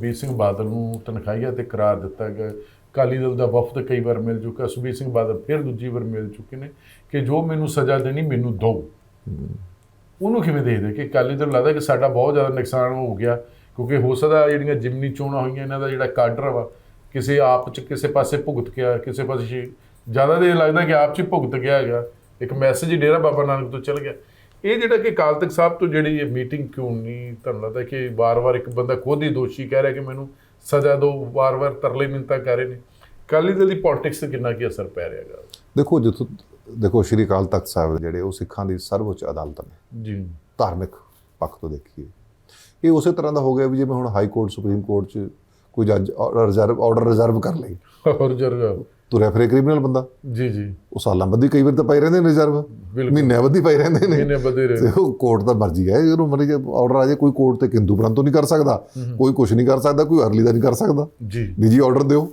ਸੁਖਬੀਰ ਸਿੰਘ ਬਾਦਲ ਨੂੰ ਤਨਖਾਹੀਆ ਤੇ ਕਰਾਰ ਦਿੱਤਾ ਗਿਆ ਅਕਾਲੀ ਦਲ ਦਾ ਵਫਦ ਕਈ ਵਾਰ ਮਿਲ ਚੁੱਕਾ ਸੁਖਬੀਰ ਸਿੰਘ ਬਾਦਲ ਫਿਰ ਦੂਜੀ ਵਾਰ ਮਿਲ ਚੁੱਕੇ ਨੇ ਕਿ ਜੋ ਮੈਨੂੰ ਸਜ਼ਾ ਦੇਣੀ, ਮੈਨੂੰ ਦਿਓ। ਉਹਨੂੰ ਕਿਵੇਂ ਦੇਖਦੇ ਕਿ ਅਕਾਲੀ ਦਲ ਲੱਗਦਾ ਕਿ ਸਾਡਾ ਬਹੁਤ ਜ਼ਿਆਦਾ ਨੁਕਸਾਨ ਹੋ ਗਿਆ? ਕਿਉਂਕਿ ਹੋ ਸਕਦਾ ਜਿਹੜੀਆਂ ਜਿਮਨੀ ਚੋਣਾਂ ਹੋਈਆਂ, ਇਹਨਾਂ ਦਾ ਜਿਹੜਾ ਕਾਡਰ ਵਾ, ਕਿਸੇ ਆਪ ਚ ਕਿਸੇ ਪਾਸੇ ਭੁਗਤ ਗਿਆ, ਕਿਸੇ ਪਾਸੇ ਸ਼ੀ- ਜ਼ਿਆਦਾ ਦੇ ਲੱਗਦਾ ਕਿ ਆਪ ਚ ਹੀ ਭੁਗਤ ਗਿਆ ਹੈਗਾ। ਇੱਕ ਮੈਸੇਜ ਡੇਰਾ ਬਾਬਾ ਨਾਨਕ ਤੋਂ ਚੱਲ ਗਿਆ। ਇਹ ਜਿਹੜਾ ਕਿ ਅਕਾਲ ਤਖਤ ਸਾਹਿਬ ਤੋਂ ਜਿਹੜੀ ਇਹ ਮੀਟਿੰਗ ਕਿਉਂ ਨਹੀਂ ਤੁਹਾਨੂੰ ਲੱਗਦਾ ਕਿ ਵਾਰ-ਵਾਰ ਇੱਕ ਬੰਦਾ ਖੁਦ ਹੀ ਦੋਸ਼ੀ ਕਹਿ ਰਿਹਾ ਕਿ ਮੈਨੂੰ ਸਜ਼ਾ ਦਿਓ ਵਾਰ-ਵਾਰ ਤਰਲੇ ਮਿੰਤਾ ਕਰ ਰਹੇ ਨੇ। ਅਕਾਲੀ ਦਲ ਦੀ ਪੋਲਿਟਿਕਸ ਤੇ ਕਿੰਨਾ ਕੀ ਅਸਰ ਪੈ ਰਿਹਾ ਹੈਗਾ? ਦੇਖੋ ਜਿੱਥੋਂ ਦੇਖੋ ਸ਼੍ਰੀ ਅਕਾਲ ਤਖਤ ਸਾਹਿਬ ਜਿਹੜੇ ਉਹ ਸਿੱਖਾਂ ਦੀ ਸਰਵਉੱਚ ਅਦਾਲਤ ਨੇ। ਜੀ। ਧਾਰਮਿਕ ਪੱਖ ਤੋਂ ਦੇਖੀਏ। ਇਹ ਉਸੇ ਤਰ੍ਹਾਂ ਦਾ ਹੋ ਗਿਆ ਵੀ ਜਿਵੇਂ ਹੁਣ ਹਾਈ ਕੋਰਟ ਸੁਪਰੀਮ ਕੋਰਟ 'ਚ ਕੋਈ ਜੱਜ ਰਿਜ਼ਰਵ ਆਰਡਰ ਰਿਜ਼ਰਵ ਕਰ ਲਈ। ਹੋਰ ਜਰ ਤੁਰਿਆ ਫਿਰੇ ਕ੍ਰਿਮੀਨਲ ਬੰਦਾ। ਜੀ ਜੀ। ਉਹ ਸਾਲਾਂ ਬੱਧੀ ਕਈ ਵਾਰ ਤਾਂ ਪਏ ਰਹਿੰਦੇ ਨੇ ਰਿਜ਼ਰਵ। ਮਹੀਨਿਆਂ ਬੱਧੀ ਪਏ ਰਹਿੰਦੇ ਨੇ। ਇਹਨੇ ਵਧੇ ਰਹੇ ਤੇ ਉਹ ਕੋਰਟ ਦਾ ਮਰਜ਼ੀ ਹੈ। ਜਦੋਂ ਮਰਜ਼ੀ ਆਰਡਰ ਆ ਜਾਏ ਕੋਈ ਕੋਰਟ ਤੇ ਕਿੰਦੂ ਪ੍ਰੰਤੂ ਨਹੀਂ ਕਰ ਸਕਦਾ। ਕੋਈ ਕੁਝ ਨਹੀਂ ਕਰ ਸਕਦਾ ਕੋਈ ਅਰਲੀ ਦਾ ਨਹੀਂ ਕਰ ਸਕਦਾ। ਜੀ। ਨਿੱਜੀ ਆਰਡਰ ਦਿਓ।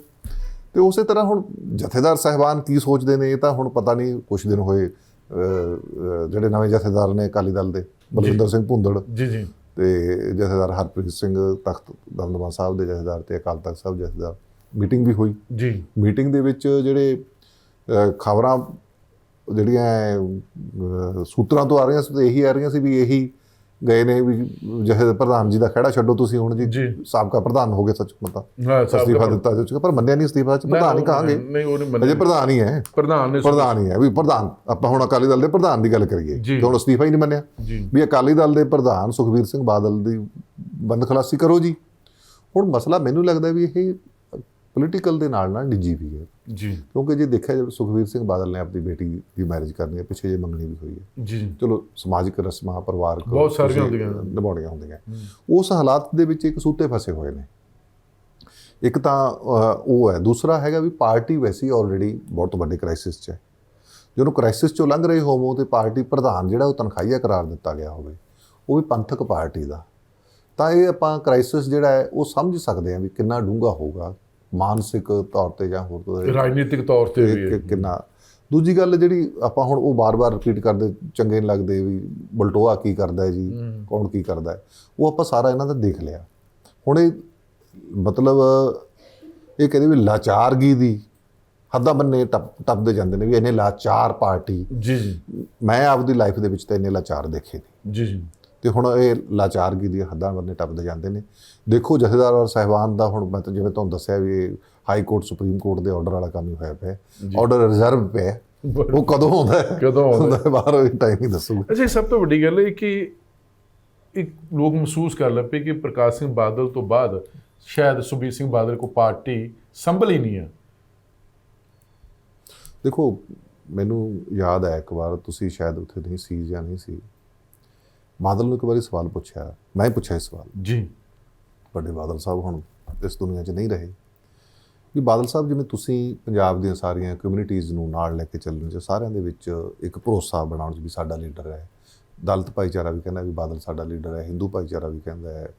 ਤੇ ਉਸੇ ਤਰ੍ਹਾਂ ਹੁਣ ਜਥੇਦਾਰ ਸਹਿਬਾਨ ਕੀ ਸੋਚਦੇ ਨੇ ਇਹ ਤਾਂ ਹੁਣ ਪਤਾ ਨਹੀਂ ਕੁਝ ਦਿਨ ਹੋਏ ਜਿਹੜੇ ਨਵੇਂ ਜਥੇਦਾਰ ਨੇ ਅਕਾਲੀ ਦਲ ਦੇ ਬਲਵਿੰਦਰ ਸਿੰਘ ਭੁੰਦੜ। ਜੀ ਜੀ। ਤੇ ਜਥੇਦਾਰ ਹਰਪ੍ਰੀਤ ਸਿੰਘ ਤਖਤ ਦਮਦਮਾ ਸਾਹਿਬ ਦੇ ਜਥੇਦਾਰ ਤੇ ਅਕਾਲ ਤਖਤ ਸਾਹਿਬ ਜਥੇਦਾਰ। ਮੀਟਿੰਗ ਵੀ ਹੋਈ। ਜੀ। ਮੀਟਿੰਗ ਦੇ ਵਿੱਚ ਜਿਹੜੇ ਖਬਰਾਂ ਜਿਹੜੀਆਂ ਸੂਤਰਾਂ ਤੋਂ ਆ ਰਹੀਆਂ ਸੀ ਇਹੀ ਆ ਰਹੀਆਂ ਸੀ ਵੀ ਇਹੀ ਗਏ ਨੇ ਵੀ ਜਥੇ ਪ੍ਰਧਾਨ ਜੀ ਦਾ ਖੜਾ ਛੱਡੋ ਤੁਸੀਂ ਹੁਣ ਜੀ। ਸਾਬਕਾ ਪ੍ਰਧਾਨ ਹੋ ਗਏ ਸੱਚ ਮਤਾ। ਅਸਤੀਫਾ ਦਿੱਤਾ ਜੋ ਚੁੱਕਾ ਪਰ ਮੰਨਿਆ ਨਹੀਂ ਅਸਤੀਫਾ ਚ ਪ੍ਰਧਾਨ ਹੀ ਕਹਾਂਗੇ। ਨਹੀਂ ਉਹ ਨਹੀਂ ਅਜੇ ਮੰਨੇ ਪ੍ਰਧਾਨ ਹੀ ਹੈ। ਪ੍ਰਧਾਨ ਨੇ ਪ੍ਰਧਾਨ ਹੀ ਹੈ ਵੀ ਪ੍ਰਧਾਨ ਆਪਾਂ ਹੁਣ ਅਕਾਲੀ ਦਲ ਦੇ ਪ੍ਰਧਾਨ ਦੀ ਗੱਲ ਕਰੀਏ। ਕਿ ਹੁਣ ਅਸਤੀਫਾ ਹੀ ਨਹੀਂ ਮੰਨਿਆ। ਵੀ ਅਕਾਲੀ ਦਲ ਦੇ ਪ੍ਰਧਾਨ ਸੁਖਬੀਰ ਸਿੰਘ ਬਾਦਲ ਦੀ ਬੰਦ ਖਲਾਸੀ ਕਰੋ ਜੀ। ਹੁਣ ਮਸਲਾ ਮੈਨੂੰ ਲੱਗਦਾ ਵੀ ਇਹ ਪੋਲੀਟੀਕਲ ਦੇ ਨਾਲ ਨਾਲ ਨਿੱਜੀ ਵੀ ਹੈ। ਜੀ। ਕਿਉਂਕਿ ਜੇ ਦੇਖਿਆ ਜਾਵੇ ਸੁਖਬੀਰ ਸਿੰਘ ਬਾਦਲ ਨੇ ਆਪਣੀ ਬੇਟੀ ਦੀ ਮੈਰਿਜ ਕਰਨੀ ਹੈ ਪਿੱਛੇ ਜੇ ਮੰਗਣੀ ਵੀ ਹੋਈ ਹੈ। ਜੀ। ਚਲੋ ਸਮਾਜਿਕ ਰਸਮਾਂ ਪਰਿਵਾਰਕ ਬਹੁਤ ਸਾਰੀਆਂ ਹੁੰਦੀਆਂ। ਨਿਭਾਉਣੀਆਂ ਹੁੰਦੀਆਂ। ਉਸ ਹਾਲਾਤ ਦੇ ਵਿੱਚ ਇੱਕ ਸੂਤੇ ਫਸੇ ਹੋਏ ਨੇ। ਇੱਕ ਤਾਂ ਉਹ ਹੈ। ਦੂਸਰਾ ਹੈਗਾ ਵੀ ਪਾਰਟੀ ਵੈਸੀ ਆਲਰੇਡੀ ਬਹੁਤ ਵੱਡੇ ਕ੍ਰਾਈਸਿਸ 'ਚ ਹੈ। ਜਦੋਂ ਕ੍ਰਾਈਸਿਸ 'ਚੋਂ ਲੰਘ ਰਹੇ ਹੋਵੋ ਤੇ ਪਾਰਟੀ ਪ੍ਰਧਾਨ ਜਿਹੜਾ ਉਹ ਤਨਖਾਹੀਆ ਕਰਾਰ ਦਿੱਤਾ ਗਿਆ ਹੋਵੇ ਉਹ ਵੀ ਪੰਥਕ ਪਾਰਟੀ ਦਾ। ਤਾਂ ਇਹ ਆਪਾਂ ਕ੍ਰਾਈਸਿਸ ਜਿਹੜਾ ਹੈ ਉਹ ਸਮਝ ਸਕਦੇ ਹਾਂ ਵੀ ਕਿੰਨਾ ਡੂੰਘਾ ਹੋਊਗਾ। ਮਾਨਸਿਕ ਤੌਰ ਤੇ ਜਾਂ ਹੋਰ ਤੋਂ ਰਾਜਨੀਤਿਕ ਤੌਰ ਤੇ ਵੀ ਕਿੰਨਾ। ਦੂਜੀ ਗੱਲ ਜਿਹੜੀ ਆਪਾਂ ਹੁਣ ਉਹ ਬਾਰ-ਬਾਰ ਰਿਪੀਟ ਕਰਦੇ ਚੰਗੇ ਨਹੀਂ ਲੱਗਦੇ ਵੀ ਬਲਟੋਆ ਕੀ ਕਰਦਾ ਹੈ ਜੀ ਕੌਣ ਕੀ ਕਰਦਾ ਹੈ। ਉਹ ਆਪਾਂ ਸਾਰਾ ਇਹਨਾਂ ਦਾ ਦੇਖ ਲਿਆ। ਹੁਣ ਇਹ ਮਤਲਬ ਇਹ ਕਹਿੰਦੇ ਵੀ ਲਾਚਾਰਗੀ ਦੀ ਹੱਦਾਂ ਬੰਨੇ ਟੱਪ ਟੱਪਦੇ ਜਾਂਦੇ ਨੇ ਵੀ ਇਹਨੇ ਲਾਚਾਰ ਪਾਰਟੀ। ਜੀ ਜੀ। ਮੈਂ ਆਪਦੀ ਲਾਈਫ ਦੇ ਵਿੱਚ ਤਾਂ ਇੰਨੇ ਲਾਚਾਰ ਦੇਖੇ ਨਹੀਂ ਜੀ ਜੀ। ਤੇ ਹੁਣ ਇਹ ਲਾਚਾਰਗੀ ਦੀਆਂ ਹੱਦਾਂ ਬੰਨੇ ਟੱਪਦੇ ਜਾਂਦੇ ਨੇ। ਦੇਖੋ ਜਥੇਦਾਰ ਔਰ ਸਹਿਬਾਨ ਦਾ ਹੁਣ ਮੈਂ ਤਾਂ ਜਿਵੇਂ ਤੁਹਾਨੂੰ ਦੱਸਿਆ ਵੀ ਹਾਈ ਕੋਰਟ ਸੁਪਰੀਮ ਕੋਰਟ ਦੇ ਆਰਡਰ ਵਾਲਾ ਕੰਮ ਹੀ ਹੋਇਆ ਪਿਆ। ਆਰਡਰ ਰਿਜ਼ਰਵ ਪਿਆ। ਉਹ ਕਦੋਂ ਆਉਂਦਾ ਹੈ? ਕਦੋਂ ਆਉਂਦਾ ਹੈ? ਬਾਹਰ ਉਹ ਟਾਈਮ ਹੀ ਦੱਸੂਗਾ। ਅੱਛਾ ਸਭ ਤੋਂ ਵੱਡੀ ਗੱਲ ਇਹ ਕਿ ਇੱਕ ਲੋਕ ਮਹਿਸੂਸ ਕਰ ਲੱਪੇ ਕਿ ਪ੍ਰਕਾਸ਼ ਸਿੰਘ ਬਾਦਲ ਤੋਂ ਬਾਅਦ ਸ਼ਾਇਦ ਸੁਖਬੀਰ ਸਿੰਘ ਬਾਦਲ ਕੋ ਪਾਰਟੀ ਸੰਭਲ ਹੀ ਨਹੀਂ ਹੈ। ਦੇਖੋ ਮੈਨੂੰ ਯਾਦ ਹੈ ਇੱਕ ਵਾਰ ਤੁਸੀਂ ਸ਼ਾਇਦ ਉੱਥੇ ਨਹੀਂ ਸੀ ਜਾਂ ਨਹੀਂ ਸੀ। ਬਾਦਲ ਨੂੰ ਇੱਕ ਵਾਰੀ ਸਵਾਲ ਪੁੱਛਿਆ ਮੈਂ ਪੁੱਛਿਆ ਇਹ ਸਵਾਲ। ਜੀ। ਵੱਡੇ ਬਾਦਲ ਸਾਹਿਬ ਹੁਣ ਇਸ ਦੁਨੀਆ 'ਚ ਨਹੀਂ ਰਹੇ। ਵੀ ਬਾਦਲ ਸਾਹਿਬ ਜਿਵੇਂ ਤੁਸੀਂ ਪੰਜਾਬ ਦੀਆਂ ਸਾਰੀਆਂ ਕਮਿਊਨਿਟੀਆਂ ਨੂੰ ਨਾਲ ਲੈ ਕੇ ਚੱਲਣ 'ਚ ਸਾਰਿਆਂ ਦੇ ਵਿੱਚ ਇੱਕ ਭਰੋਸਾ ਬਣਾਉਣ 'ਚ ਵੀ ਸਾਡਾ ਲੀਡਰ ਹੈ। ਦਲਿਤ ਭਾਈਚਾਰਾ ਵੀ ਕਹਿੰਦਾ ਵੀ ਬਾਦਲ ਸਾਡਾ ਲੀਡਰ ਹੈ ਹਿੰਦੂ ਭਾਈਚਾਰਾ ਵੀ ਕਹਿੰਦਾ ਹੈ।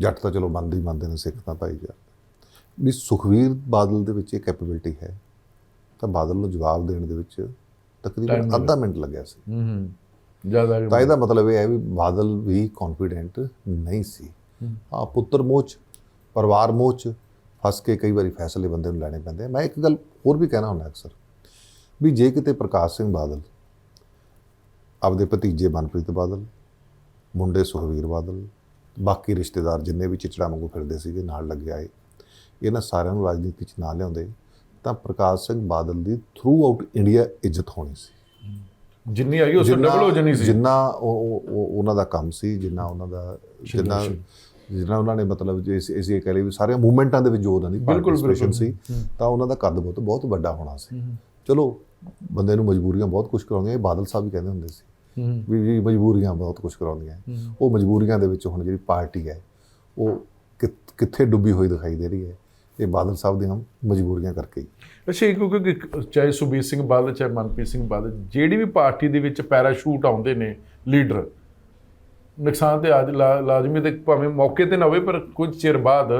ਜੱਟ ਤਾਂ ਚਲੋ ਮੰਨਦੇ ਹੀ ਮੰਨਦੇ ਨੇ ਸਿੱਖ ਤਾਂ ਭਾਈਚਾਰਾ। ਵੀ ਸੁਖਵੀਰ ਬਾਦਲ ਦੇ ਵਿੱਚ ਇਹ ਕੈਪੇਬਿਲਿਟੀ ਹੈ। ਤਾਂ ਬਾਦਲ ਨੂੰ ਜਵਾਬ ਦੇਣ ਦੇ ਵਿੱਚ ਤਕਰੀਬਨ। ਅੱਧਾ ਮਿੰਟ ਲੱਗਿਆ ਸੀ। ਹੂੰ ਹੂੰ। ਜ਼ਿਆਦਾ ਤਾਂ ਇਹਦਾ ਮਤਲਬ ਇਹ ਹੈ ਵੀ ਬਾਦਲ ਵੀ ਕੌਨਫੀਡੈਂਟ ਨਹੀਂ ਸੀ। ਹਾਂ। ਪੁੱਤਰ ਮੋਹ 'ਚ ਪਰਿਵਾਰ ਮੋਹ 'ਚ ਫਸ ਕੇ ਕਈ ਵਾਰੀ ਫੈਸਲੇ ਬੰਦੇ ਨੂੰ ਲੈਣੇ ਪੈਂਦੇ ਆ। ਮੈਂ ਇੱਕ ਗੱਲ ਹੋਰ ਵੀ ਕਹਿਣਾ ਹੁੰਦਾ ਅਕਸਰ ਵੀ ਜੇ ਕਿਤੇ ਪ੍ਰਕਾਸ਼ ਸਿੰਘ ਬਾਦਲ ਆਪਦੇ ਭਤੀਜੇ ਮਨਪ੍ਰੀਤ ਬਾਦਲ ਮੁੰਡੇ ਸੁਖਵੀਰ ਬਾਦਲ ਬਾਕੀ ਰਿਸ਼ਤੇਦਾਰ ਜਿੰਨੇ ਵੀ ਚਿਚੜਾ ਵਾਂਗੂ ਫਿਰਦੇ ਸੀਗੇ ਨਾਲ ਲੱਗੇ ਆਏ ਇਹਨਾਂ ਸਾਰਿਆਂ ਨੂੰ ਰਾਜਨੀਤੀ 'ਚ ਨਾ ਲਿਆਉਂਦੇ ਤਾਂ ਪ੍ਰਕਾਸ਼ ਸਿੰਘ ਬਾਦਲ ਦੀ ਥਰੂ ਆਊਟ ਇੰਡੀਆ ਇੱਜ਼ਤ ਹੋਣੀ ਸੀ। ਜਿੰਨੀ ਆਈ ਉਸ ਤੋਂ ਡਬਲ ਹੋ ਜਾਣੀ ਸੀ। ਜਿੰਨਾ ਉਹ ਉਹ- ਉਹ- ਉਹਨਾਂ ਦਾ ਕੰਮ ਸੀ ਜਿੰਨਾ ਉਹਨਾਂ ਦਾ ਜਿੰਨਾ ਜਿੰਨਾ ਉਹਨਾਂ ਨੇ ਮਤਲਬ ਜੇ ਇਸ ਇਸ ਇਹ ਕਹ ਲਈ ਵੀ ਸਾਰੇ ਮੂਵਮੈਂਟਾਂ ਦੇ ਵਿੱਚ ਜੋ ਉਹਨਾਂ ਦੀ ਬਿਲਕੁਲ। ਸੀ ਤਾਂ ਉਹਨਾਂ ਦਾ ਕੱਦ ਬਹੁਤ ਬਹੁਤ ਵੱਡਾ ਹੋਣਾ ਸੀ। ਚਲੋ ਬੰਦੇ ਨੂੰ ਮਜਬੂਰੀਆਂ ਬਹੁਤ ਕੁਝ ਕਰਾਉਂਦੀਆਂ ਇਹ ਬਾਦਲ ਸਾਹਿਬ ਵੀ ਕਹਿੰਦੇ ਹੁੰਦੇ ਸੀ ਵੀ ਵੀ ਮਜਬੂਰੀਆਂ ਬਹੁਤ ਕੁਝ ਕਰਾਉਂਦੀਆਂ। ਉਹ ਮਜਬੂਰੀਆਂ ਦੇ ਵਿੱਚ ਹੁਣ ਜਿਹੜੀ ਪਾਰਟੀ ਹੈ ਉਹ ਕਿੱਥੇ ਡੁੱਬੀ ਹੋਈ ਦਿਖਾਈ ਦੇ ਰਹੀ ਹੈ। ਇਹ ਬਾਦਲ ਸਾਹਿਬ ਦੀਆਂ ਮਜਬੂਰੀਆਂ ਕਰਕੇ ਅੱਛਾ ਕਿਉਂਕਿ ਚਾਹੇ ਸੁਖਬੀਰ ਸਿੰਘ ਬਾਦਲ, ਚਾਹੇ ਮਨਪ੍ਰੀਤ ਸਿੰਘ ਬਾਦਲ, ਜਿਹੜੀ ਵੀ ਪਾਰਟੀ ਦੇ ਵਿੱਚ ਪੈਰਾਸ਼ੂਟ ਆਉਂਦੇ ਨੇ ਲੀਡਰ, ਨੁਕਸਾਨ ਤੇ ਆਜ ਲਾ- ਲਾਜ਼ਮੀ ਤੇ ਭਾਵੇਂ ਮੌਕੇ ਤੇ ਨਾ ਹੋਵੇ, ਪਰ ਕੁਝ ਚਿਰ ਬਾਅਦ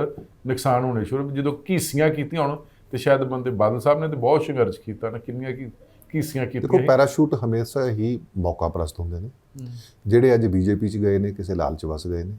ਨੁਕਸਾਨ ਹੋਣੇ ਸ਼ੁਰੂ। ਜਦੋਂ ਘੀਸੀਆਂ ਕੀਤੀਆਂ ਹੁਣ, ਤੇ ਸ਼ਾਇਦ ਬੰਦੇ ਬਾਦਲ ਸਾਹਿਬ ਨੇ ਤੇ ਬਹੁਤ ਸੰਘਰਸ਼ ਕੀਤਾ ਨਾ, ਕਿੰਨੀਆਂ ਕੀ ਕੀਸੀਆਂ ਦੇਖੋ ਕੀਤੀਆਂ ਪੈਰਾਸ਼ੂਟ ਹਮੇਸ਼ਾ ਹੀ ਮੌਕਾ ਪ੍ਰਸਤ ਹੁੰਦੇ ਨੇ। ਜਿਹੜੇ ਅੱਜ ਬੀਜੇਪੀ 'ਚ ਗਏ ਨੇ ਕਿਸੇ ਲਾਲਚ ਵਸ ਗਏ ਨੇ।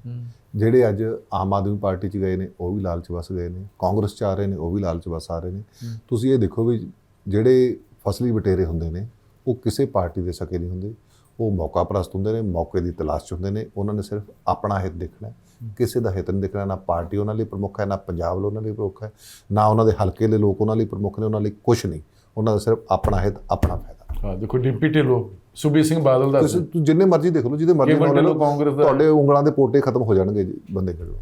ਜਿਹੜੇ ਅੱਜ ਆਮ ਆਦਮੀ ਪਾਰਟੀ 'ਚ ਗਏ ਨੇ ਉਹ ਵੀ ਲਾਲਚ ਵਸ ਗਏ ਨੇ। ਕਾਂਗਰਸ 'ਚ ਆ ਰਹੇ ਨੇ ਉਹ ਵੀ ਲਾਲਚ ਵਸ ਆ ਰਹੇ ਨੇ। ਤੁਸੀਂ ਇਹ ਦੇਖੋ ਵੀ ਜਿਹੜੇ ਫਸਲੀ ਬਟੇਰੇ ਹੁੰਦੇ ਨੇ ਉਹ ਕਿਸੇ ਪਾਰਟੀ ਦੇ ਸਕੇ ਨਹੀਂ ਹੁੰਦੇ। ਉਹ ਮੌਕਾ ਪ੍ਰਸਤ ਹੁੰਦੇ ਨੇ ਮੌਕੇ ਦੀ ਤਲਾਸ਼ 'ਚ ਹੁੰਦੇ ਨੇ। ਉਹਨਾਂ ਨੇ ਸਿਰਫ ਆਪਣਾ ਹਿੱਤ ਦੇਖਣਾ ਹੈ। ਕਿਸੇ ਦਾ ਹਿੱਤ ਨਹੀਂ ਦੇਖਣਾ ਨਾ ਪਾਰਟੀ ਉਹਨਾਂ ਲਈ ਪ੍ਰਮੁੱਖ ਹੈ ਨਾ ਪੰਜਾਬ ਲਈ ਉਹਨਾਂ ਲਈ ਪ੍ਰਮੁੱਖ ਹੈ ਨਾ ਉਹਨਾਂ ਦੇ ਹਲਕੇ ਦੇ ਲੋਕ ਉਹਨਾਂ ਲਈ ਪ੍ਰਮੁੱਖ ਨੇ ਉਹਨਾਂ ਲਈ ਕੁਝ ਨਹੀਂ। ਉਹਨਾਂ ਦਾ ਸਿਰਫ ਆਪਣਾ ਹਿੱਤ ਆਪਣਾ ਫਾਇਦਾ। ਹਾਂ ਦੇਖੋ ਡਿੰਪੀ ਢਿੱਲੋਂ ਸੁਬੀਰ ਸਿੰਘ ਬਾਦਲ ਦਾ ਤੁਸੀਂ ਜਿੰਨੇ ਮਰਜ਼ੀ ਦੇਖ ਲਓ ਜਿਹਦੇ ਮਰਜ਼ੀ ਨਾਲ ਤੁਹਾਡੇ ਉਂਗਲਾਂ ਦੇ ਪੋਟੇ ਖਤਮ ਹੋ ਜਾਣਗੇ ਜੀ ਬੰਦੇ ਖੜੋ